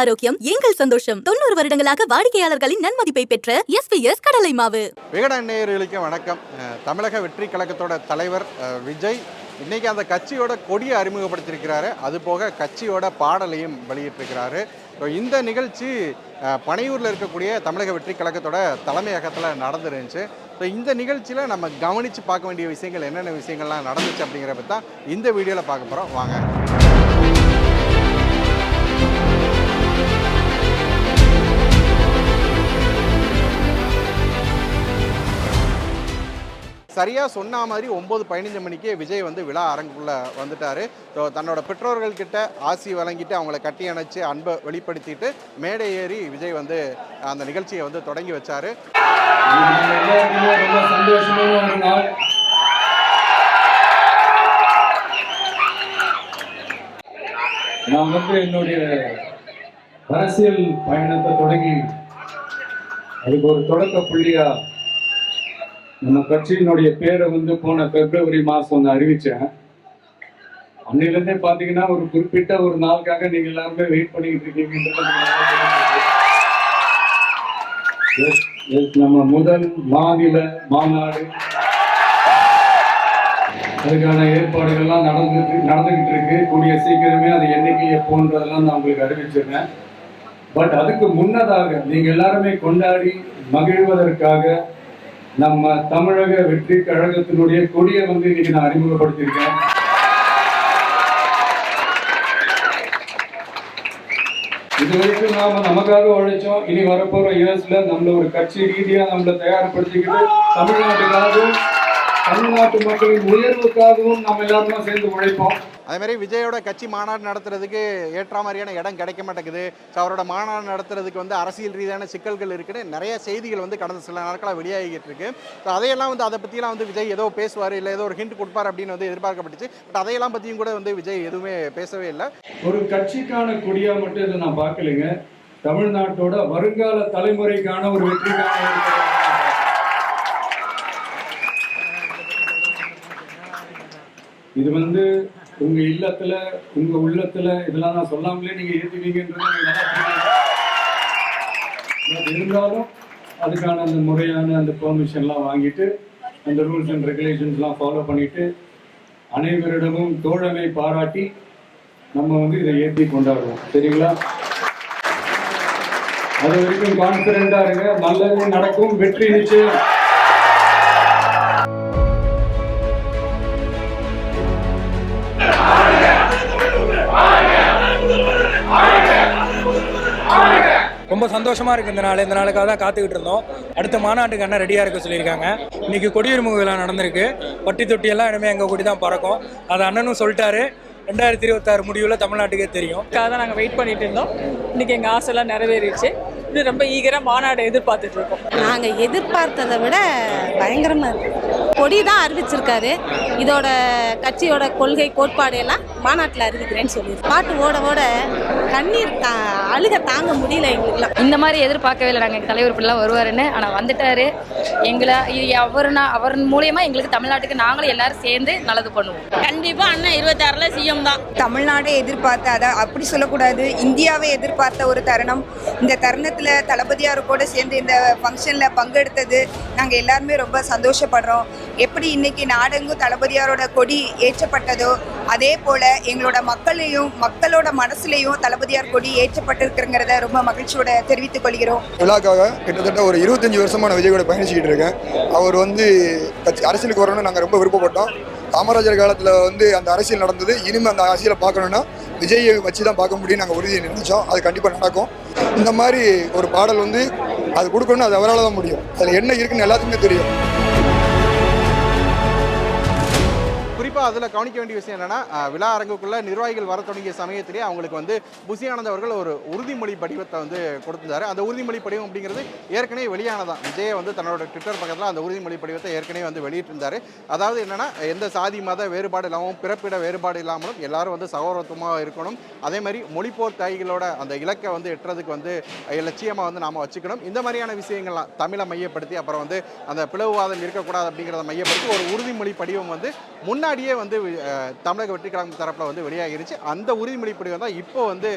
ஆரோக்கியம் எங்கள் சந்தோஷம். தொண்ணூறு வருடங்களாக வாடிக்கையாளர்களின் நன்மதிப்பை பெற்ற எஸ் எஸ் கடலை மாவு. விகடன் நேயர்களுக்கு வணக்கம். தமிழக வெற்றி கழகத்தோட தலைவர் விஜய் இன்னைக்கு அந்த கட்சியோட கொடியை அறிமுகப்படுத்தியிருக்கிறாரு. அது போக கட்சியோட பாடலையும் வெளியிட்டிருக்கிறாரு. இந்த நிகழ்ச்சி பனையூரில் இருக்கக்கூடிய தமிழக வெற்றி கழகத்தோட தலைமையகத்தில் நடந்துருந்துச்சு. ஸோ இந்த நிகழ்ச்சியில் நம்ம கவனித்து பார்க்க வேண்டிய விஷயங்கள் என்னென்ன விஷயங்கள்லாம் நடந்துச்சு அப்படிங்கிறப்ப தான் இந்த வீடியோவில் பார்க்க போகிறோம் வாங்க. சரியாக சொன்ன மாதிரி ஒம்பது பதினஞ்சு மணிக்கே விஜய் வந்து விழா அரங்குக்குள்ளே வந்துட்டார். ஸோ தன்னோட பெற்றோர்கள்கிட்ட ஆசி வழங்கிட்டு அவங்கள கட்டி அணைச்சி அன்பை வெளிப்படுத்திட்டு மேடை ஏறி விஜய் வந்து அந்த நிகழ்ச்சியை வந்து தொடங்கி வச்சார். நான் வந்து என்னுடைய அரசியல் பயணத்தை தொடங்கி அதுக்கு ஒரு தொடக்க புள்ளியாக நம்ம கட்சியினுடைய பேரை வந்து போன பிப்ரவரி மாதம் வந்து அறிவித்தேன் அன்னிலிருந்தே பார்த்தீங்கன்னா ஒரு குறிப்பிட்ட ஒரு நாளுக்காக நீங்கள் எல்லாருமே வெயிட் பண்ணிக்கிட்டு இருக்கீங்க நம்ம முதல் மாநில மாநாடு. அதுக்கான ஏற்பாடுகள்லாம் நடந்துட்டு நடந்துகிட்டு இருக்கு. கூடிய சீக்கிரமே அது என்னைக்கு எப்போன்றதெல்லாம் நான் உங்களுக்கு அறிவிச்சிருக்கேன் பட் அதுக்கு முன்னதாக நீங்க எல்லாருமே கொண்டாடி மகிழ்வதற்காக நம்ம தமிழக வெற்றி கழகத்தினுடைய கொடியை வந்து இன்னைக்கு நான் அறிமுகப்படுத்தியிருக்கேன். இது வரைக்கும் நாம நமக்காக உழைச்சோம். இனி வரப்போற இயர்ஸ்ல நம்மள ஒரு கட்சி ரீதியா நம்மள தயார்படுத்திக்கிட்டு தமிழ்நாட்டுக்காகவும் தமிழ்நாட்டு மக்களின் உயர்வுக்காகவும் நம்ம எல்லாருமே சேர்ந்து உழைப்போம். அதே மாதிரி விஜயோட கட்சி மாநாடு நடத்துறதுக்கு ஏற்ற மாதிரியான இடம் கிடைக்க மாட்டேங்குது. ஸோ அவரோட மாநாடு நடத்துறதுக்கு வந்து அரசியல் ரீதியான சிக்கல்கள் இருக்குன்னு நிறைய செய்திகள் வந்து கடந்த சில நாட்களாக வெளியாகிட்டு இருக்கு. ஸோ அதையெல்லாம் வந்து அதை பற்றிலாம் வந்து விஜய் ஏதோ பேசுவார் இல்லை ஏதோ ஒரு ஹிண்ட் கொடுப்பார் அப்படின்னு வந்து எதிர்பார்க்கப்பட்டுச்சு. பட் அதையெல்லாம் பற்றியும் கூட வந்து விஜய் எதுவுமே பேசவே இல்லை. ஒரு கட்சிக்கான கொடியா மட்டும் இதை நான் பார்க்கலைங்க. தமிழ்நாட்டோட வருங்கால தலைமுறைக்கான ஒரு வெற்றிக்கான ஒரு கொடியா நான் பார்க்கிறேன். இது வந்து உங்க இல்லத்துல உங்க உள்ளத்துல இதெல்லாம் நான் சொல்லாமலே நீங்க ஏத்துவீங்கன்றது நல்லா இருந்தாலும் அதுக்கான அந்த முறையான அந்த பெர்மிஷன்லாம் வாங்கிட்டு அந்த ரூல்ஸ் அண்ட் ரெகுலேஷன்ஸ்லாம் ஃபாலோ பண்ணிட்டு அனைவரிடமும் தோழமை பாராட்டி நம்ம வந்து இதை ஏற்றி கொண்டாடுவோம். சரிங்களா? அது வரைக்கும் கான்பிடண்டா இருங்க. நல்லது நடக்கும். வெற்றி நிச்சயம். ரொம்ப சந்தோஷமா இருக்கு இந்த நாள். இந்த நாளுக்காக தான் காத்துக்கிட்டு இருந்தோம். அடுத்த மாநாட்டுக்கு அண்ணன் ரெடியா இருக்க சொல்லியிருக்காங்க. இன்னைக்கு கொடியுரிமை விழா நடந்திருக்கு. பட்டி தொட்டி எல்லாம் இனிமே எங்க கொடி தான் பறக்கும். அதை அண்ணனும் சொல்லிட்டாரு. ரெண்டாயிரத்தி இருபத்தாறு முடிவுல தமிழ்நாட்டுக்கே தெரியும். அதுக்காக தான் நாங்கள் வெயிட் பண்ணிட்டு இருந்தோம். இன்னைக்கு எங்கள் ஆசைலாம் நிறைவேறிடுச்சு. இது ரொம்ப ஈகராக மாநாடு எதிர்பார்த்துட்டு இருக்கோம். நாங்கள் எதிர்பார்த்ததை விட பயங்கரமாக இருக்கு. கொடி தான் அறிவிச்சிருக்காரு. இதோட கட்சியோட கொள்கை கோட்பாடு எல்லாம் மாநாட்டில் அறிவிக்கிறேன்னு சொல்லியிருக்கு பாட்டு ஓட ஓட கண்ணீர் தா அழுக தாங்க முடியல எங்களுக்குலாம். இந்த மாதிரி எதிர்பார்க்கவே இல்லை. நாங்கள் தலைவர் இப்படிலாம் வருவாருன்னு. ஆனால் வந்துட்டாரு. எங்களை இது அவர்னா அவர் மூலியமா எங்களுக்கு தமிழ்நாட்டுக்கு நாங்களும் எல்லாரும் சேர்ந்து நல்லது பண்ணுவோம். கண்டிப்பாக அண்ணன் இருபத்தாறுல சிஎம் தான். தமிழ்நாடே எதிர்பார்த்த அதை அப்படி சொல்லக்கூடாது. இந்தியாவை எதிர்பார்த்த ஒரு தருணம். இந்த தருணத்தில் தளபதியார் கூட சேர்ந்து இந்த ஃபங்க்ஷனில் பங்கெடுத்தது நாங்கள் எல்லாருமே ரொம்ப சந்தோஷப்படுறோம். எப்படி இன்னைக்கு நாடெங்கும் தளபதியாரோட கொடி ஏற்றப்பட்டதோ அதே போல் எங்களோட மக்களையும் மக்களோட மனசுலையும் தளபதியார் கொடி ஏற்றப்பட்டிருக்குங்கிறத ரொம்ப மகிழ்ச்சியோட தெரிவித்துக் கொள்கிறோம். விழாக்காக கிட்டத்தட்ட ஒரு இருபத்தஞ்சி வருஷமா நான் விஜயோட பயணிச்சுக்கிட்டு இருக்கேன். அவர் வந்து அரசியலுக்கு வரணும்னு நாங்கள் ரொம்ப விருப்பப்பட்டோம். காமராஜர் காலத்தில் வந்து அந்த அரசியல் நடந்தது. இனிமேல் அந்த அரசியலை பார்க்கணுன்னா விஜயை வச்சு தான் பார்க்க முடியும் நாங்கள் உறுதியை நினைச்சோம். அது கண்டிப்பாக நடக்கும். இந்த மாதிரி ஒரு பாடல் வந்து அது கொடுக்கணும்னு அது அவரால் தான் முடியும். அதில் என்ன இருக்குன்னு எல்லாத்துக்குமே தெரியும். குறிப்பாக அதில் கவனிக்க வேண்டிய விஷயம் என்னென்னா விழா அரங்குக்குள்ள நிர்வாகிகள் வர தொடங்கிய சமயத்திலே அவங்களுக்கு வந்து புசியானந்த் அவர்கள் ஒரு உறுதிமொழி படிவத்தை வந்து கொடுத்திருந்தார். அந்த உறுதிமொழி படிவம் அப்படிங்கிறது ஏற்கனவே வெளியானதான். விஜய் வந்து தன்னோட ட்விட்டர் பக்கத்தில் அந்த உறுதிமொழி படிவத்தை ஏற்கனவே வந்து வெளியிட்டிருந்தாரு. அதாவது என்னென்னா எந்த சாதி மத வேறுபாடு இல்லாமல் பிறப்பிட வேறுபாடு இல்லாமலும் எல்லாரும் வந்து சகோதரத்துவமாக இருக்கணும். அதே மாதிரி மொழிப்போர் தாய்களோட அந்த இலக்கை வந்து எட்டுறதுக்கு வந்து லட்சியமாக வந்து நாம் வச்சுக்கணும். இந்த மாதிரியான விஷயங்கள்லாம் தமிழை மையப்படுத்தி அப்புறம் வந்து அந்த பிளவுவாதம் இருக்கக்கூடாது அப்படிங்கிறத மையப்படுத்தி ஒரு உறுதிமொழி படிவம் வந்து முன்னாடியே வந்து தமிழக வெற்றி கழகம் தரப்பில் வந்து வெளியாகிருச்சு. அந்த உறுதிமொழி படிவம் தான் இப்போ வந்து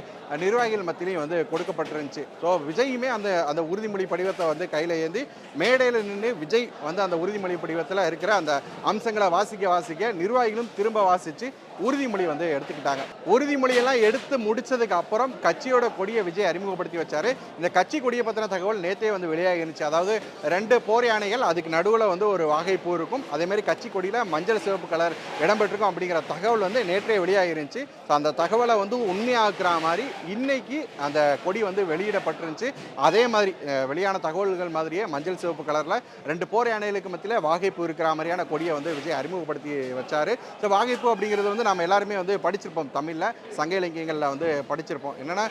நிர்வாகிகள் மத்தியிலையும் வந்து கொடுக்கப்பட்டிருந்துச்சு. ஸோ விஜயுமே அந்த அந்த உறுதிமொழி படிவத்தை வந்து கையில் ஏந்தி மேடையில் நின்று விஜய் வந்து அந்த உறுதிமொழி படிவத்தில் இருக்கிற அந்த அம்சங்களை வாசிக்க வாசிக்க நிர்வாகிகளும் திரும்ப வாசித்து உறுதிமொழி வந்து எடுத்துக்கிட்டாங்க. உறுதிமொழியெல்லாம் எடுத்து முடிச்சதுக்கு அப்புறம் கட்சியோட கொடியை விஜய் அறிமுகப்படுத்தி வச்சாரு. இந்த கட்சி கொடியை பற்றின தகவல் நேற்றே வந்து வெளியாகி இருந்துச்சு அதாவது ரெண்டு போர் யானைகள் அதுக்கு நடுவில் வந்து ஒரு வாகைப்பூ இருக்கும். அதேமாதிரி கட்சி கொடியில் மஞ்சள் சிவப்பு கலர் இடம்பெற்றிருக்கும் அப்படிங்கிற தகவல் வந்து நேற்றே வெளியாகி இருந்துச்சு ஸோ அந்த தகவலை வந்து உண்மையாக்குற மாதிரி இன்னைக்கு அந்த கொடி வந்து வெளியிடப்பட்டிருந்துச்சு. அதே மாதிரி வெளியான தகவல்கள் மாதிரியே மஞ்சள் சிவப்பு கலரில் ரெண்டு போர் யானைகளுக்கு மத்தியில் வாகைப்பூ இருக்கிற மாதிரியான கொடியை வந்து விஜய் அறிமுகப்படுத்தி வச்சாரு. ஸோ வாகைப்பூ அப்படிங்கிறது வந்து நம்ம எல்லாருமே வந்து படிச்சிருப்போம் தமிழில் சங்க இலக்கியங்களில் வந்து படிச்சிருப்போம். என்னென்னா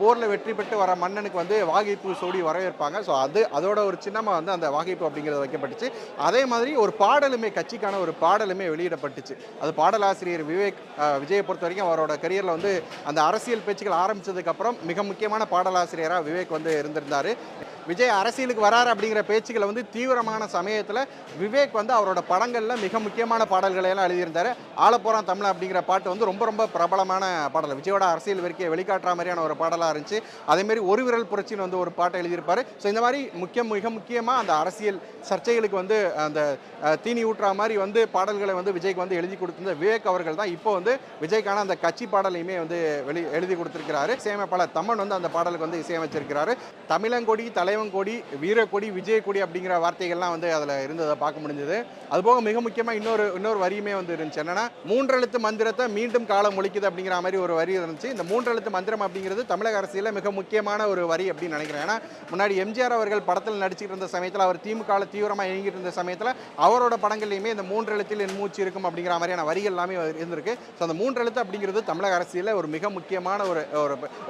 போரில் வெற்றி பெற்று வர மன்னனுக்கு வந்து வாகைப்பூ சோடி வரவேற்பாங்க. ஸோ அது அதோட ஒரு சின்னமாக வந்து அந்த வாகைப்பூ அப்படிங்கிறது வைக்கப்பட்டுச்சு. அதே மாதிரி ஒரு பாடலுமே கட்சிக்கான ஒரு பாடலுமே வெளியிடப்பட்டுச்சு. அது பாடலாசிரியர் விவேக் விஜயை பொறுத்த வரைக்கும் அவரோட கரியரில் வந்து அந்த அரசியல் பேச்சுக்கள் ஆரம்பித்ததுக்கப்புறம் மிக முக்கியமான பாடலாசிரியராக விவேக் வந்து இருந்திருந்தார். விஜய் அரசியலுக்கு வராரு அப்படிங்கிற பேச்சுக்களை வந்து தீவிரமான சமயத்தில் விவேக் வந்து அவரோட படங்களில் மிக முக்கியமான பாடல்களை எல்லாம் எழுதியிருந்தார். ஆலப்போறான் தமிழ் அப்படிங்கிற பாட்டு வந்து ரொம்ப ரொம்ப பிரபலமான பாடல். விஜயோட அரசியல் வரைக்கும் வெளிக்காட்டுற மாதிரியான ஒரு பாடலாக இருந்துச்சு. அதேமாரி ஒரு விரல் புரட்சின்னு வந்து ஒரு பாட்டை எழுதியிருப்பார். ஸோ இந்த மாதிரி முக்கியம் மிக முக்கியமாக அந்த அரசியல் சர்ச்சைகளுக்கு வந்து அந்த தீனி ஊட்டுற மாதிரி வந்து பாடல்களை வந்து விஜய்க்கு வந்து எழுதி கொடுத்திருந்த விவேக் அவர்கள் தான் இப்போ வந்து விஜய்க்கான அந்த கட்சி பாடலையுமே வந்து வெளி எழுதி கொடுத்துருக்கிறாரு. இசையமைப்பாளர் தம்மன் வந்து அந்த பாடலுக்கு வந்து இசையமைச்சிருக்கிறாரு. தமிழங்கொடி தலை தலைவங்கொடி வீரக்கொடி விஜயக்கொடி அப்படிங்கிற வார்த்தைகள்லாம் வந்து அதில் இருந்ததை பார்க்க முடிஞ்சது. அதுபோக மிக முக்கியமாக இன்னொரு இன்னொரு வரியுமே வந்து இருந்துச்சு. என்னன்னா மூன்றெழுத்து மந்திரத்தை மீண்டும் காலம் ஒழிக்குது அப்படிங்கிற மாதிரி ஒரு வரி இருந்துச்சு. இந்த மூன்றெழுத்து மந்திரம் அப்படிங்கிறது தமிழக அரசியலில் மிக முக்கியமான ஒரு வரி அப்படின்னு நினைக்கிறேன். ஏன்னா முன்னாடி எம்ஜிஆர் அவர்கள் படத்தில் நடிச்சுட்டு இருந்த சமயத்தில் அவர் திமுகவில் தீவிரமாக இயங்கிட்டு இருந்த சமயத்தில் அவரோட படங்கள்லையுமே இந்த மூன்றெழுத்தில் என் மூச்சு இருக்கும் அப்படிங்கிற மாதிரியான வரிகள் எல்லாமே இருந்திருக்கு. ஸோ அந்த மூன்றெழுத்து அப்படிங்கிறது தமிழக அரசியலில் ஒரு மிக முக்கியமான ஒரு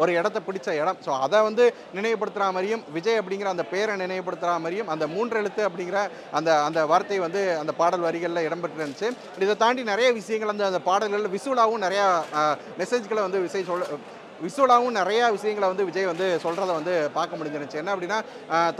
ஒரு இடத்தை இடத்த பிடிச்ச இடம். ஸோ அதை வந்து நினைவுபடுத்துகிற மாதிரியும் விஜய் அப்படிங்கிற அந்த பேரை நினைவுபடுத்துகிற மாதிரியும் அந்த மூன்றெழுத்து அப்படிங்கிற அந்த அந்த வார்த்தை வந்து அந்த பாடல் வரிகளில் இடம்பெற்று இருந்துச்சு. இதை தாண்டி நிறைய விஷயங்கள் அந்த அந்த பாடல்களில் விசுவலாகவும் நிறையா மெசேஜ்களை வந்து விசை சொல் விசுவலாகவும் நிறையா விஷயங்களை வந்து விஜய் வந்து சொல்கிறத வந்து பார்க்க முடிஞ்சிருந்துச்சு. என்ன அப்படின்னா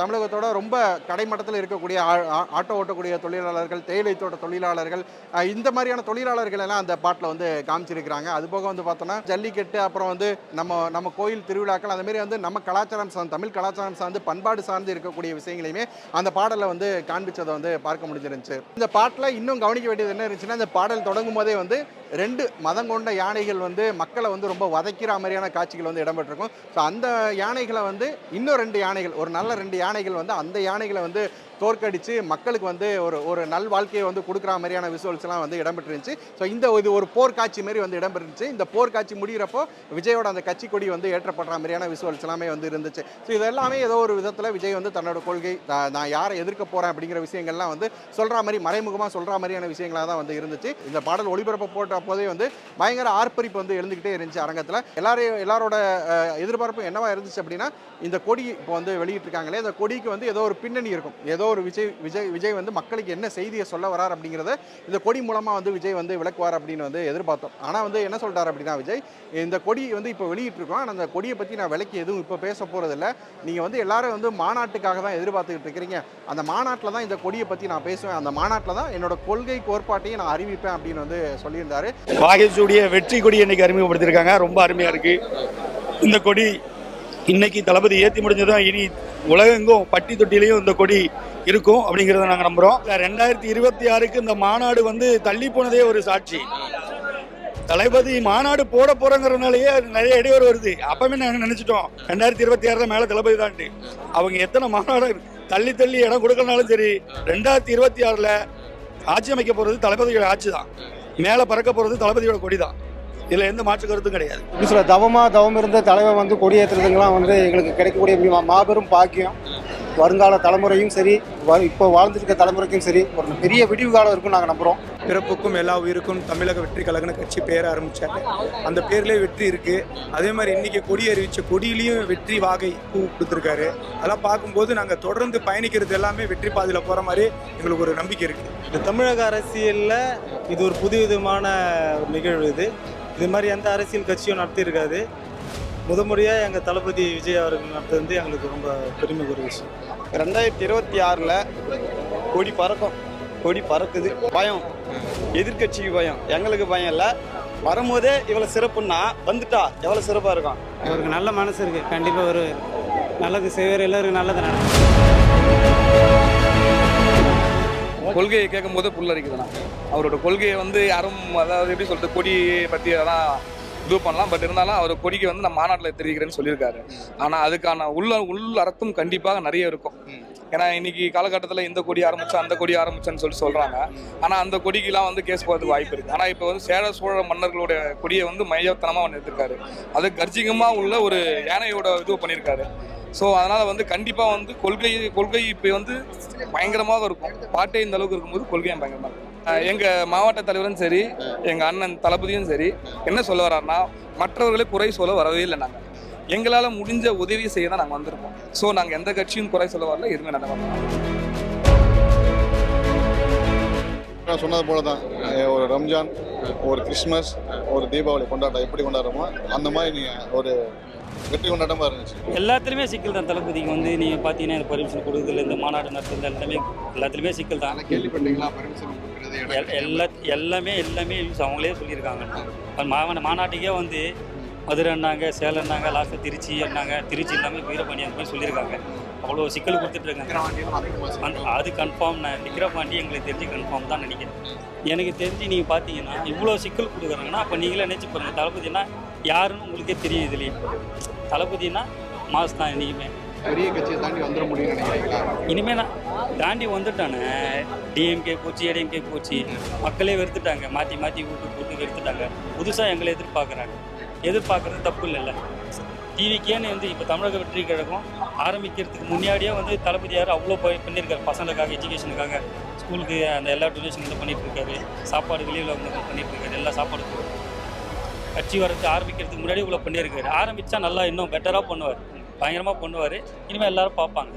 தமிழகத்தோட ரொம்ப கடைமட்டத்தில் இருக்கக்கூடிய ஆ- ஆட்டோ ஓட்டக்கூடிய தொழிலாளர்கள் தேயிலை தோட்ட தொழிலாளர்கள் இந்த மாதிரியான தொழிலாளர்கள் எல்லாம் அந்த பாட்டில் வந்து காமிச்சிருக்கிறாங்க. அது போக வந்து பார்த்தோன்னா ஜல்லிக்கட்டு அப்புறம் வந்து நம்ம நம்ம கோயில் திருவிழாக்கள் அந்த வந்து நம்ம கலாச்சாரம் சார்ந்த தமிழ் கலாச்சாரம் சார்ந்து பண்பாடு சார்ந்து இருக்கக்கூடிய விஷயங்களையுமே அந்த பாடலில் வந்து காண்பிச்சதை வந்து பார்க்க முடிஞ்சிருந்துச்சு. இந்த பாட்டில் இன்னும் கவனிக்க வேண்டியது என்ன இருந்துச்சுன்னா இந்த பாடல் தொடங்கும் போதே வந்து ரெண்டு மதம் கொண்ட யானைகள் வந்து மக்களை வந்து ரொம்ப வதைக்கிற மாதிரியான காட்சிகள் வந்து இடம்பெற்றிருக்கும். ஸோ அந்த யானைகளை வந்து இன்னும் ரெண்டு யானைகள் ஒரு நல்ல ரெண்டு யானைகள் வந்து அந்த யானைகளை வந்து தோற்கடித்து மக்களுக்கு வந்து ஒரு ஒரு நல் வாழ்க்கையை வந்து கொடுக்குற மாதிரியான விசுவல்ஸ்லாம் வந்து இடம்பெற்றிருந்துச்சு. ஸோ இந்த இது ஒரு போர்க்காட்சி மாதிரி வந்து இடம்பெற்றிருந்துச்சு. இந்த போர்க்காட்சி முடிகிறப்போ விஜயோட அந்த கட்சி கொடி வந்து ஏற்றப்படுற மாதிரியான விஷுவல்ஸ் எல்லாமே வந்து இருந்துச்சு. ஸோ இதெல்லாமே ஏதோ ஒரு விதத்தில் விஜய் வந்து தன்னோட கொள்கை நான் நான் யாரை எதிர்க்க போகிறேன் அப்படிங்கிற விஷயங்கள்லாம் வந்து சொல்கிற மாதிரி மறைமுகமாக சொல்கிற மாதிரியான விஷயங்களாக தான் வந்து இருந்துச்சு. இந்த பாடல் ஒளிபரப்ப போட்ட அப்போதே வந்து பயங்கர ஆர்ப்பரிப்பு வந்து எழுந்துக்கிட்டே இருந்துச்சு அரங்கத்தில். எல்லாரையும் எல்லாரோட எதிர்பார்ப்பும் என்னவா இருந்துச்சு அப்படின்னா இந்த கொடி இப்போ வந்து வெளியிட்டிருக்காங்களே இந்த கொடிக்கு வந்து ஏதோ ஒரு பின்னணி இருக்கும். ஏதோ ஒரு விஜய் விஜய் விஜய் வந்து மக்களுக்கு என்ன செய்தியை சொல்ல வரார் அப்படிங்கிறத இந்த கொடி மூலமாக வந்து விஜய் வந்து விளக்குவார் அப்படின்னு வந்து எதிர்பார்த்தோம். ஆனால் வந்து என்ன சொல்கிறார் அப்படின்னா விஜய் இந்த கொடி வந்து இப்போ வெளியிட்டிருக்கோம் ஆனால் அந்த கொடியை பற்றி நான் விலைக்கு எதுவும் இப்போ பேச போகிறதில்ல நீங்கள் வந்து எல்லாரும் வந்து மாநாட்டுக்காக தான் எதிர்பார்த்துக்கிட்டு இருக்கிறீங்க. அந்த மாநாட்டில் தான் இந்த கொடியை பற்றி நான் பேசுவேன். அந்த மாநாட்டில் தான் என்னோட கொள்கை கோட்பாட்டையும் நான் அறிவிப்பேன் அப்படின்னு வந்து சொல்லியிருந்தாரு. வாகேஷுடைய வெற்றி கொடி இன்னைக்கு அறிமுகப்படுத்தியிருக்காங்க? ரொம்ப அருமையா இருக்கு. இந்த கொடி இன்னைக்கு தளபதி ஏற்றி முடிஞ்சதுதான் இனி உலகெங்கும் பட்டி தொட்டிலையும் இந்த கொடி இருக்கும் அப்படிங்கிறத நாங்கள் நம்புறோம். ரெண்டாயிரத்தி இருபத்தி ஆறுக்கு இந்த மாநாடு வந்து தள்ளி போனதே ஒரு சாட்சி. தளபதி மாநாடு போட போறங்கிறதுனாலயே நிறைய இடையூறு வருது. அப்பவே நாங்கள் நினைச்சிட்டோம். ரெண்டாயிரத்தி இருபத்தி ஆறுல மேல தளபதி தான்ட்டு அவங்க எத்தனை மாநாடு தள்ளி தள்ளி இடம் கொடுக்கறனாலும் சரி ரெண்டாயிரத்தி இருபத்தி ஆறுல ஆட்சி அமைக்க போறது தளபதியோட ஆட்சி தான். மேலே பறக்க போகிறது தளபதியோட கொடி தான் இதில் எந்த மாற்று கருத்தும் கிடையாது. இப்படி சொல்ல தவமாக தவம் இருந்த தலைவர் வந்து கொடியேற்றுறதுங்களாம் வந்து எங்களுக்கு கிடைக்கக்கூடிய மாபெரும் பாக்கியம். வருங்கால தலைமுறையும் சரி வ- இப்போ வாழ்ந்துட்டு இருக்க தலைமுறைக்கும் சரி ஒரு பெரிய விடிவு காலம் இருக்கும் நாங்கள் நம்புகிறோம் பிறப்புக்கும் எல்லா உயிருக்கும் தமிழக வெற்றி கழகம்னு கட்சி பேர் ஆரம்பிச்சாங்க. அந்த பேர்லேயே வெற்றி இருக்கு. அதே மாதிரி இன்னைக்கு கொடி அறிவிச்ச கொடியிலையும் வெற்றி வாகை பூ கொடுத்துருக்காரு. அதெல்லாம் பார்க்கும்போது நாங்கள் தொடர்ந்து பயணிக்கிறது எல்லாமே வெற்றி பாதையில் போகிற மாதிரி எங்களுக்கு ஒரு நம்பிக்கை இருக்கு. இந்த தமிழக அரசியலில் இது ஒரு புது விதமான நிகழ்வு இது. இது மாதிரி எந்த அரசியல் கட்சியும் நடத்தியிருக்காது. முத முறையாக எங்கள் தளபதி விஜய் அவர்கள் நடத்துறது வந்து எங்களுக்கு ரொம்ப பெருமை ஒரு விஷயம். ரெண்டாயிரத்தி இருபத்தி ஆறில் கொடி பறக்கும். கொடி பறக்குது. பயம். எதிர்க்கட்சிக்கு பயம். எங்களுக்கு பயம் இல்லை. வரும்போதே இவ்வளோ சிறப்புன்னா வந்துட்டா எவ்வளோ சிறப்பாக இருக்கும்? அவருக்கு நல்ல மனசு இருக்கு. கண்டிப்பாக ஒரு நல்லது செய்வார் எல்லாருக்கும் நல்லது நடக்கும். கொள்கையை கேட்கும் போது புல்லரிக்குதுண்ணா. அவரோட கொள்கையை வந்து யாரும் அதாவது எப்படி சொல்றது கொடியை பற்றி அதெல்லாம் இது பண்ணலாம். பட் இருந்தாலும் அவர் கொடிக்கு வந்து நான் மாநாட்டில் தெரிவிக்கிறேன்னு சொல்லியிருக்காரு. ஆனால் அதுக்கான உள்ள உள்ள அர்த்தம் கண்டிப்பாக நிறைய இருக்கும். ஏன்னா இன்னைக்கு காலகட்டத்தில் இந்த கொடி ஆரம்பிச்சா அந்த கொடி ஆரம்பிச்சேன்னு சொல்லி சொல்றாங்க. ஆனால் அந்த கொடிக்கெல்லாம் வந்து கேஸ் போகிறதுக்கு வாய்ப்பு இருக்கு. ஆனால் இப்போ வந்து சேர சோழ மன்னர்களுடைய கொடியை வந்து மையத்தனமாக ஒன்று எடுத்திருக்காரு. அது கர்ஜிகமாக உள்ள ஒரு யானையோட இது பண்ணியிருக்காரு. ஸோ அதனால் வந்து கண்டிப்பாக வந்து கொள்கை கொள்கை இப்போ வந்து பயங்கரமாக இருக்கும். பாட்டே இந்த அளவுக்கு இருக்கும்போது கொள்கையும் பயங்கரமாக இருக்கும். எங்க மாவட்ட தலைவரும் சரி எங்க அண்ணன் தளபதியும் சரி என்ன சொல்ல வர்றாருன்னா மற்றவர்களை குறை சொல்ல வரவே இல்லை நாங்கள் எங்களால் முடிஞ்ச உதவி செய்ய தான் நாங்கள் வந்திருக்கோம். ஸோ நாங்கள் எந்த கட்சியும் குறை சொல்ல வரல எதுவுமே நடக்க நான் சொன்னது போல தான் ஒரு ரம்ஜான் ஒரு கிறிஸ்மஸ் ஒரு தீபாவளி கொண்டாட்டம் எப்படி கொண்டாடுறோமோ அந்த மாதிரி நீங்கள் ஒரு வெற்றி கொண்டாட்டமாக இருந்துச்சு. எல்லாத்துலேயுமே சிக்கல் தான் தளபதிக்கு வந்து நீங்கள் பார்த்தீங்கன்னா இந்த பர்மிஷன் கொடுக்குறதுல இந்த மாநாடு நடத்துறது எல்லாமே எல்லாத்துலேயுமே சிக்கல் தான். கேள்விப்பட்டீங்களா பர்மிஷன் எல்லா எல்லாமே எல்லாமே அவங்களே சொல்லியிருக்காங்க. மாவன மாநாட்டுக்கே வந்து மதுரைன்னாங்க சேலம்னாங்க லாஸ்ட்டு திருச்சி என்னாங்க திருச்சி எல்லாமே வீரபாண்டி அந்த மாதிரி சொல்லியிருக்காங்க. அவ்வளோ சிக்கல் கொடுத்துட்டு இருக்காங்க. அது கன்ஃபார்ம் நான் விக்கிரபாண்டி எங்களுக்கு தெரிஞ்சு கன்ஃபார்ம் தான் நினைக்கிறேன். எனக்கு தெரிஞ்சு நீங்கள் பார்த்தீங்கன்னா இவ்வளோ சிக்கல் கொடுக்குறாங்கன்னா அப்போ நீங்களே நினச்சி பாருங்க தளபதினா யாருன்னு உங்களுக்கே தெரியும் இதுலேயே தளபதினா மாஸ் தான் என்றைக்குமே பெரிய கட்சியை தாண்டி வந்துட முடியும்னு நினைக்கிறீங்களா? இனிமேல் நான் தாண்டி வந்துட்டானே. டிஎம்கே போச்சு ஏடிஎம்கே போச்சு. மக்களே வெறுத்துட்டாங்க. மாற்றி மாற்றி விட்டு போட்டு வெறுத்துட்டாங்க. புதுசாக எங்களை எதிர்பார்க்குறாங்க. எதிர்பார்க்குறது தப்பு இல்லைல்ல. டிவிக்கேன்னு வந்து இப்போ தமிழக வெற்றி கழகம் ஆரம்பிக்கிறதுக்கு முன்னாடியே வந்து தளபதியார் அவ்வளோ போய் பண்ணியிருக்காரு. பசங்களுக்காக எஜுகேஷனுக்காக ஸ்கூலுக்கு அந்த எல்லா டொனேஷன் இதை பண்ணிட்டு இருக்காரு சாப்பாடு வெளியில் வந்து பண்ணிட்டு இருக்காரு எல்லா சாப்பாடு கட்சி வரது ஆரம்பிக்கிறதுக்கு முன்னாடி இவ்வளோ பண்ணியிருக்காரு. ஆரம்பித்தா நல்லா இன்னும் பெட்டராக பண்ணுவார். பயங்கரமாக பண்ணுவார். இனிமேல் எல்லாரும் பார்ப்பாங்க.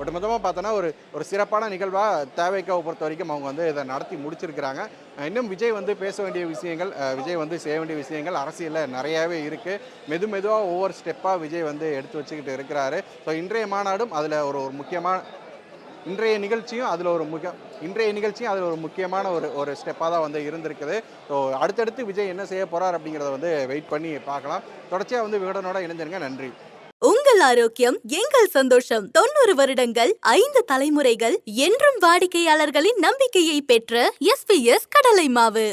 ஒட்டுமொத்தமாக பார்த்தோன்னா ஒரு ஒரு சிறப்பான நிகழ்வாக தேவைக்காவை பொறுத்த வரைக்கும் அவங்க வந்து இதை நடத்தி முடிச்சிருக்கிறாங்க. இன்னும் விஜய் வந்து பேச வேண்டிய விஷயங்கள் விஜய் வந்து செய்ய வேண்டிய விஷயங்கள் அரசியலில் நிறையாவே இருக்குது மெது மெதுவாக ஒவ்வொரு ஸ்டெப்பாக விஜய் வந்து எடுத்து வச்சுக்கிட்டு இருக்கிறாரு. ஸோ இன்றைய மாநாடும் அதில் ஒரு ஒரு முக்கியமான இன்றைய நிகழ்ச்சியும் அதில் ஒரு முக்கிய இன்றைய நிகழ்ச்சியும் அதில் ஒரு முக்கியமான ஒரு ஒரு ஸ்டெப்பாக தான் வந்து இருந்திருக்குது. ஸோ அடுத்தடுத்து விஜய் என்ன செய்ய போகிறார் அப்படிங்கிறத வந்து வெயிட் பண்ணி பார்க்கலாம். தொடர்ச்சியாக வந்து விகடனோட இணைஞ்சிருங்க. நன்றி. உங்கள் ஆரோக்கியம் எங்கள் சந்தோஷம். தொண்ணூறு வருடங்கள் ஐந்து தலைமுறைகள் என்றும் வாடிக்கையாளர்களின் நம்பிக்கையை பெற்ற எஸ்பிஎஸ் கடலை மாவு.